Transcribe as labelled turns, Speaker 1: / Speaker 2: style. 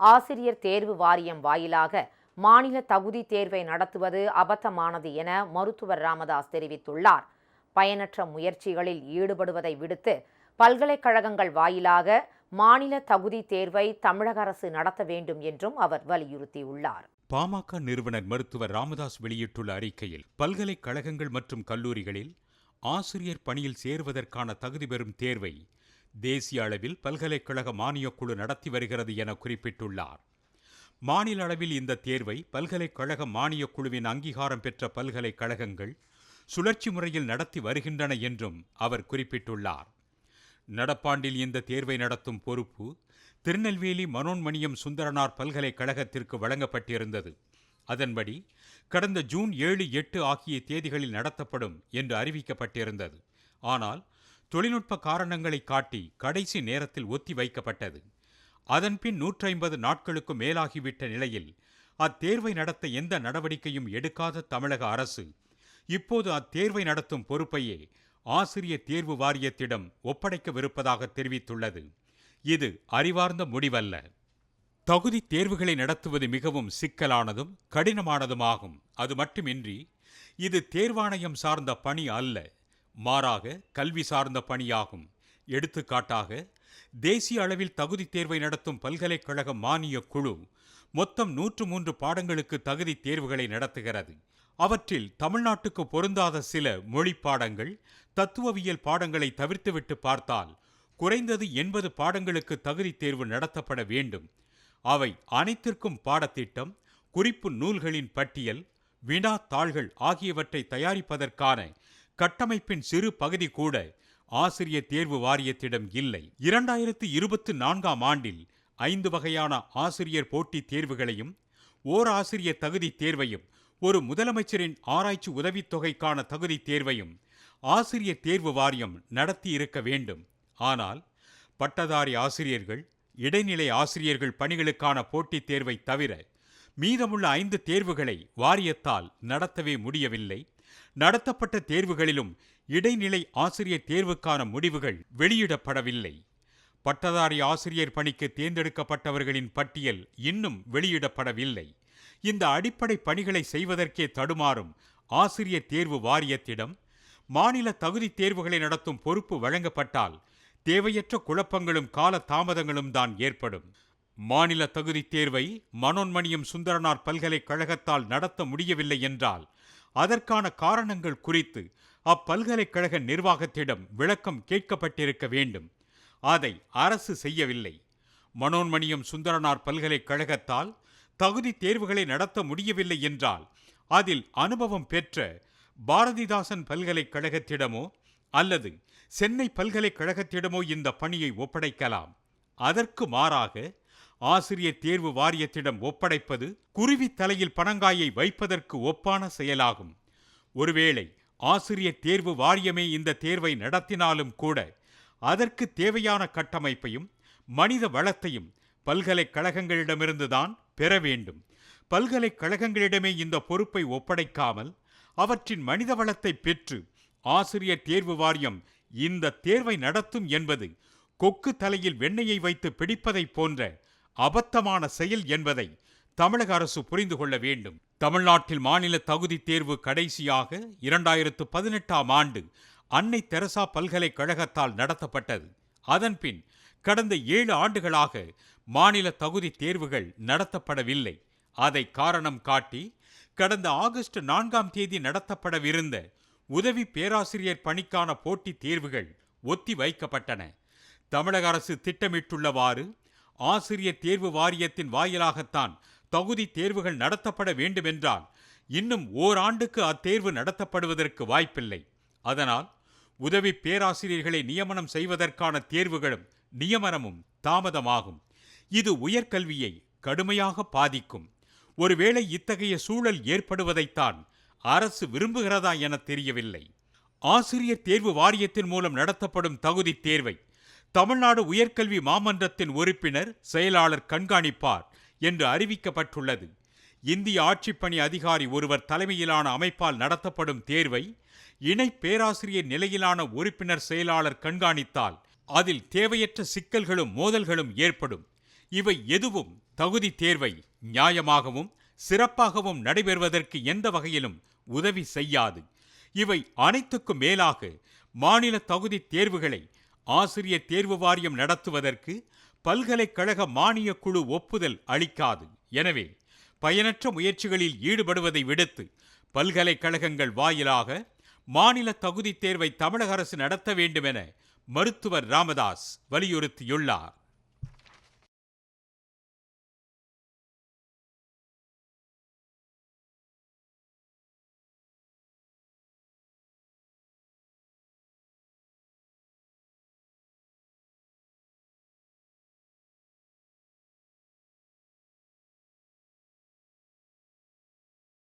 Speaker 1: ஆசிரியர் தேர்வு வாரியம் வாயிலாக மாநில தகுதி தேர்வை நடத்துவது அபத்தமானது என மருத்துவர் ராமதாஸ் தெரிவித்துள்ளார். பயனற்ற முயற்சிகளில் ஈடுபடுவதை விடுத்து பல்கலைக்கழகங்கள் வாயிலாக மாநில தகுதி தேர்வை தமிழக அரசு நடத்த வேண்டும் என்றும் அவர் வலியுறுத்தியுள்ளார்.
Speaker 2: பாமக நிறுவனர் மருத்துவர் ராமதாஸ் வெளியிட்டுள்ள அறிக்கையில் பல்கலைக்கழகங்கள் மற்றும் கல்லூரிகளில் ஆசிரியர் பணியில் சேருவதற்கான தகுதி பெறும் தேர்வை தேசிய அளவில் பல்கலைக்கழக மானியக்குழு நடத்தி வருகிறது என குறிப்பிட்டுள்ளார். மாநில அளவில் இந்த தேர்வை பல்கலைக்கழக மானியக் குழுவின் அங்கீகாரம் பெற்ற பல்கலைக்கழகங்கள் சுழற்சி முறையில் நடத்தி வருகின்றன என்றும் அவர் குறிப்பிட்டுள்ளார். நடப்பாண்டில் இந்த தேர்வை நடத்தும் பொறுப்பு திருநெல்வேலி மனோன்மணியம் சுந்தரனார் பல்கலைக்கழகத்திற்கு வழங்கப்பட்டிருந்தது. அதன்படி கடந்த ஜூன் ஏழு எட்டு ஆகிய தேதிகளில் நடத்தப்படும் என்று அறிவிக்கப்பட்டிருந்தது. ஆனால் தொழில்நுட்ப காரணங்களை காட்டி கடைசி நேரத்தில் ஒத்தி வைக்கப்பட்டது. அதன்பின் நூற்றி ஐம்பது நாட்களுக்கு மேலாகிவிட்ட நிலையில் அத்தேர்வை நடத்த எந்த நடவடிக்கையும் எடுக்காத தமிழக அரசு இப்போது அத்தேர்வை நடத்தும் பொறுப்பையே ஆசிரியர் தேர்வு வாரியத்திடம் ஒப்படைக்கவிருப்பதாக தெரிவித்துள்ளது. இது அறிவார்ந்த முடிவல்ல. தகுதி தேர்வுகளை நடத்துவது மிகவும் சிக்கலானதும் கடினமானதுமாகும். அது மட்டுமின்றி இது தேர்வாணையம் சார்ந்த பணி அல்ல. மாறாக கல்வி சார்ந்த பணியாகும். எடுத்துக்காட்டாக தேசிய அளவில் தகுதி தேர்வை நடத்தும் பல்கலைக்கழக மானிய குழு மொத்தம் நூற்று மூன்று பாடங்களுக்கு தகுதி தேர்வுகளை நடத்துகிறது. அவற்றில் தமிழ்நாட்டுக்கு பொருந்தாத சில மொழி பாடங்கள் தத்துவவியல் பாடங்களை தவிர்த்துவிட்டு பார்த்தால் குறைந்தது எண்பது பாடங்களுக்கு தகுதி தேர்வு நடத்தப்பட வேண்டும். அவை அனைத்திற்கும் பாடத்திட்டம் குறிப்பு நூல்களின் பட்டியல் வினா தாள்கள் ஆகியவற்றை தயாரிப்பதற்கான கட்டமைப்பின் சிறு பகுதி கூட ஆசிரியர் தேர்வு வாரியத்திடம் இல்லை. இரண்டாயிரத்து இருபத்தி நான்காம் ஆண்டில் ஐந்து வகையான ஆசிரியர் போட்டித் தேர்வுகளையும் ஓர் ஆசிரியர் தகுதி தேர்வையும் ஒரு முதலமைச்சரின் ஆராய்ச்சி உதவித்தொகைக்கான தகுதி தேர்வையும் ஆசிரியர் தேர்வு வாரியம் நடத்தி இருக்க வேண்டும். ஆனால் பட்டதாரி ஆசிரியர்கள் இடைநிலை ஆசிரியர்கள் பணிகளுக்கான போட்டித் தேர்வை தவிர மீதமுள்ள ஐந்து தேர்வுகளை வாரியத்தால் நடத்தவே முடியவில்லை. நடத்தப்பட்ட தேர்வுகளிலும் இடைநிலை ஆசிரியர் தேர்வுக்கான முடிவுகள் வெளியிடப்படவில்லை. பட்டதாரி ஆசிரியர் பணிக்கு தேர்ந்தெடுக்கப்பட்டவர்களின் பட்டியல் இன்னும் வெளியிடப்படவில்லை. இந்த அடிப்படை பணிகளை செய்வதற்கே தடுமாறும் ஆசிரியர் தேர்வு வாரியத்திடம் மாநில தகுதி தேர்வுகளை நடத்தும் பொறுப்பு வழங்கப்பட்டால் தேவையற்ற குழப்பங்களும் கால தாமதங்களும் தான் ஏற்படும். மாநில தகுதி தேர்வை மனோன்மணியம் சுந்தரனார் பல்கலைக்கழகத்தால் நடத்த முடியவில்லை என்றால் அதற்கான காரணங்கள் குறித்து அப்பல்கலைக்கழக நிர்வாகத்திடம் விளக்கம் கேட்கப்பட்டிருக்க வேண்டும். அதை அரசு செய்யவில்லை. மனோன்மணியம் சுந்தரனார் பல்கலைக்கழகத்தால் தகுதி தேர்வுகளை நடத்த முடியவில்லை என்றால் அதில் அனுபவம் பெற்ற பாரதிதாசன் பல்கலைக்கழகத்திடமோ அல்லது சென்னை பல்கலைக்கழகத்திடமோ இந்த பணியை ஒப்படைக்கலாம். அதற்கு மாறாக ஆசிரியர் தேர்வு வாரியத்திடம் ஒப்படைப்பது குருவி தலையில் பனங்காயை வைப்பதற்கு ஒப்பான செயலாகும். ஒருவேளை ஆசிரியர் தேர்வு வாரியமே இந்த தேர்வை நடத்தினாலும் கூட அதற்கு தேவையான கட்டமைப்பையும் மனித வளத்தையும் பல்கலைக்கழகங்களிடமிருந்துதான் பெற வேண்டும். பல்கலைக்கழகங்களிடமே இந்த பொறுப்பை ஒப்படைக்காமல் அவற்றின் மனித வளத்தை பெற்று ஆசிரியர் தேர்வு வாரியம் இந்த தேர்வை நடத்தும் என்பது கொக்கு தலையில் வெண்ணெயை வைத்து பிடிப்பதைப் போன்ற அபத்தமான செயல் என்பதை தமிழக அரசு புரிந்து கொள்ள வேண்டும். தமிழ்நாட்டில் மாநில தகுதி தேர்வு கடைசியாக இரண்டாயிரத்து பதினெட்டாம் ஆண்டு அன்னை தெரசா பல்கலைக்கழகத்தால் நடத்தப்பட்டது. அதன்பின் கடந்த ஏழு ஆண்டுகளாக மாநில தகுதி தேர்வுகள் நடத்தப்படவில்லை. அதை காரணம் காட்டி கடந்த ஆகஸ்ட் நான்காம் தேதி நடத்தப்படவிருந்த உதவி பேராசிரியர் பணிக்கான போட்டித் தேர்வுகள் ஒத்தி வைக்கப்பட்டன தமிழக அரசு திட்டமிட்டுள்ளவாறு ஆசிரியர் தேர்வு வாரியத்தின் வாயிலாகத்தான் தகுதி தேர்வுகள் நடத்தப்பட வேண்டுமென்றால் இன்னும் ஓராண்டுக்கு அத்தேர்வு நடத்தப்படுவதற்கு வாய்ப்பில்லை. அதனால் உதவி பேராசிரியர்களை நியமனம் செய்வதற்கான தேர்வுகளும் நியமனமும் தாமதமாகும். இது உயர்கல்வியை கடுமையாக பாதிக்கும். ஒருவேளை இத்தகைய சூழல் ஏற்படுவதைத்தான் அரசு விரும்புகிறதா என தெரியவில்லை. ஆசிரியர் தேர்வு வாரியத்தின் மூலம் நடத்தப்படும் தகுதி தேர்வை தமிழ்நாடு உயர்கல்வி மாமன்றத்தின் உறுப்பினர் செயலாளர் கண்காணிப்பார் என்று அறிவிக்கப்பட்டுள்ளது. இந்திய ஆட்சிப்பணி அதிகாரி ஒருவர் தலைமையிலான அமைப்பால் நடத்தப்படும் தேர்வை இணை பேராசிரியர் நிலையிலான உறுப்பினர் செயலாளர் கண்காணித்தால் அதில் தேவையற்ற சிக்கல்களும் மோதல்களும் ஏற்படும். இவை எதுவும் தகுதி தேர்வை நியாயமாகவும் சிறப்பாகவும் நடைபெறுவதற்கு எந்த வகையிலும் உதவி செய்யாது. இவை அனைத்துக்கும் மேலாக மாநில தகுதி தேர்வுகளை ஆசிரியர் தேர்வு வாரியம் நடத்துவதற்கு பல்கலைக்கழக மானியக் குழு ஒப்புதல் அளிக்காது. எனவே பயனற்ற முயற்சிகளில் ஈடுபடுவதை விடுத்து பல்கலைக்கழகங்கள் வாயிலாக மாநில தகுதித் தேர்வை தமிழக அரசு நடத்த வேண்டுமென மருத்துவர் ராமதாஸ் வலியுறுத்தியுள்ளார்.